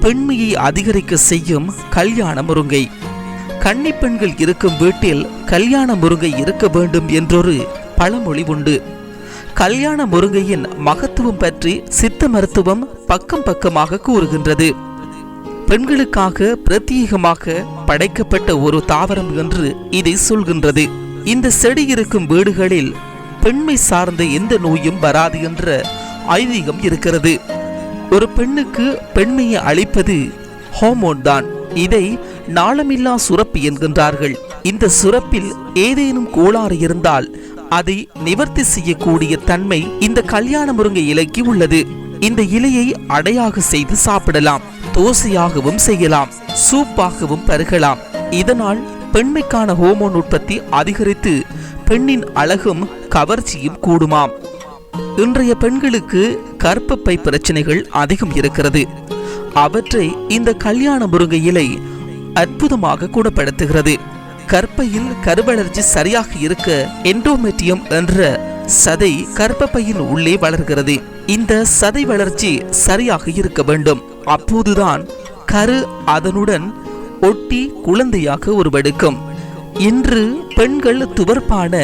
பெண்மையை அதிகரிக்க செய்யும் கல்யாண முருங்கை. கன்னி பெண்கள் இருக்கும் வீட்டில் கல்யாண முருங்கை இருக்க வேண்டும் என்றொரு பழமொழி உண்டு. கல்யாண முருங்கையின் மகத்துவம் பற்றி சித்த மருத்துவம் பக்கம் பக்கமாக கூறுகின்றது. பெண்களுக்காக பிரத்யேகமாக படைக்கப்பட்ட ஒரு தாவரம் என்று இதை சொல்கின்றது. இந்த செடி இருக்கும் வீடுகளில் பெண்மை சார்ந்த எந்த நோயும் வராது என்ற ஐதீகம் இருக்கிறது. ஒரு பெண்ணுக்கு பெண்மையை அளிப்பது ஹோமோன் தான். இதை நாளமில்லா சுரப்பி என்கின்றார்கள். இந்த சுரப்பில் ஏதேனும் கோளாறு இருந்தால் அதை நிவர்த்தி செய்யக்கூடிய தன்மை இந்த கல்யாண முருங்கை இலைக்கு உள்ளது. இந்த இலையை அடையாக செய்து சாப்பிடலாம் தோசையாகவும் செய்யலாம் சூப்பாகவும் பருகலாம். இதனால் பெண்மைக்கான ஹோமோன் உற்பத்தி அதிகரித்து பெண்ணின் அழகும் கவர்ச்சியும் கூடுமாம். இன்றைய பெண்களுக்கு கற்பப்பை பிரச்சனைகள் அதிகம் இருக்கிறது. அவற்றை இந்த கல்யாண முருங்கை இலை அற்புதமாக குணப்படுத்துகிறது. கற்பையில் கருவளர்ச்சி சரியாக இருக்க என்டோமெட்டியம் என்ற சதை கற்பப்பையின் உள்ளே வளர்கிறது. இந்த சதை வளர்ச்சி சரியாக இருக்க வேண்டும். அப்போதுதான் கரு அதனுடன் ஒட்டி குழந்தையாக உருவெடுக்கும். இன்று பெண்கள் துவர்ப்பான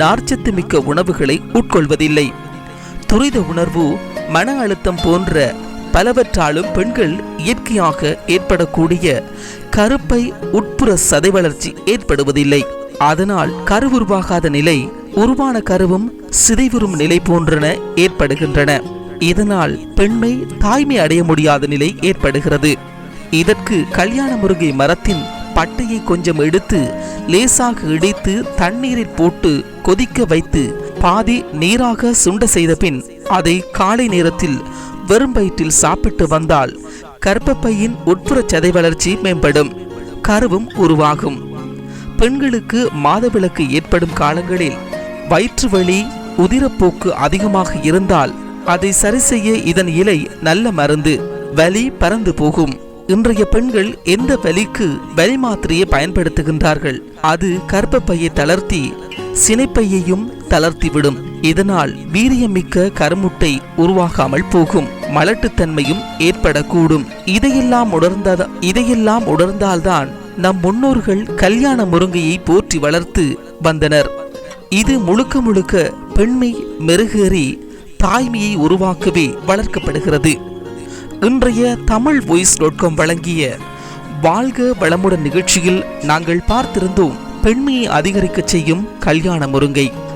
நார்ச்சத்து மிக்க உணவுகளை உட்கொள்வதில்லை. துரித உணர்வு மன அழுத்தம் போன்ற பலவற்றாலும் பெண்கள் இயற்கையாக ஏற்படக்கூடிய கருப்பை உட்புற சதை வளர்ச்சி ஏற்படுவதில்லை. அதனால் கரு உருவாகாத நிலை உருவான கருவும் சிதைவுறும் நிலை போன்றன ஏற்படுகின்றன. இதனால் பெண்மை தாய்மை அடைய முடியாத நிலை ஏற்படுகிறது. இதற்கு கல்யாண முருகை மரத்தின் பட்டையை கொஞ்சம் எடுத்து லேசாக இடித்து தண்ணீரில் போட்டு கொதிக்க வைத்து பாதி நீராக சுண்ட செய்த பின் அதை காலை நேரத்தில் வெறும் வயிற்றில் சாப்பிட்டு வந்தால் கர்ப்பப்பையின் உட்புற சதை வளர்ச்சி மேம்படும் கருவும் உருவாகும். பெண்களுக்கு மாதவிலக்கு ஏற்படும் காலங்களில் வயிற்று வலி உதிரப்போக்கு அதிகமாக இருந்தால் அதை சரி செய்ய இதன் இலை நல்ல மருந்து வலி பறந்து போகும். இன்றைய பெண்கள் எந்த வலிக்கு வலி மாத்திரையை பயன்படுத்துகின்றார்கள்? அது கர்ப்பப்பையை தளர்த்தி சினைப்பையையும் தளர்த்திவிடும். இதனால் வீரியமிக்க கருமுட்டை உருவாகாமல் போகும். மலட்டுத்தன்மையும் ஏற்படக்கூடும். இதையெல்லாம் உணர்ந்த இதையெல்லாம் உணர்ந்தால்தான் நம் முன்னோர்கள் கல்யாண முருங்கையை போற்றி வளர்த்து வந்தனர். இது முழுக்க முழுக்க பெண்மை மெருகேறி தாய்மையை உருவாக்கவே வளர்க்கப்படுகிறது. இன்றைய தமிழ் வாய்ஸ் டாட் காம் வழங்கிய வாழ்க வளமுடன் நிகழ்ச்சியில் நாங்கள் பார்த்திருந்தோம் பெண்மையை அதிகரிக்க செய்யும் கல்யாண முருங்கை.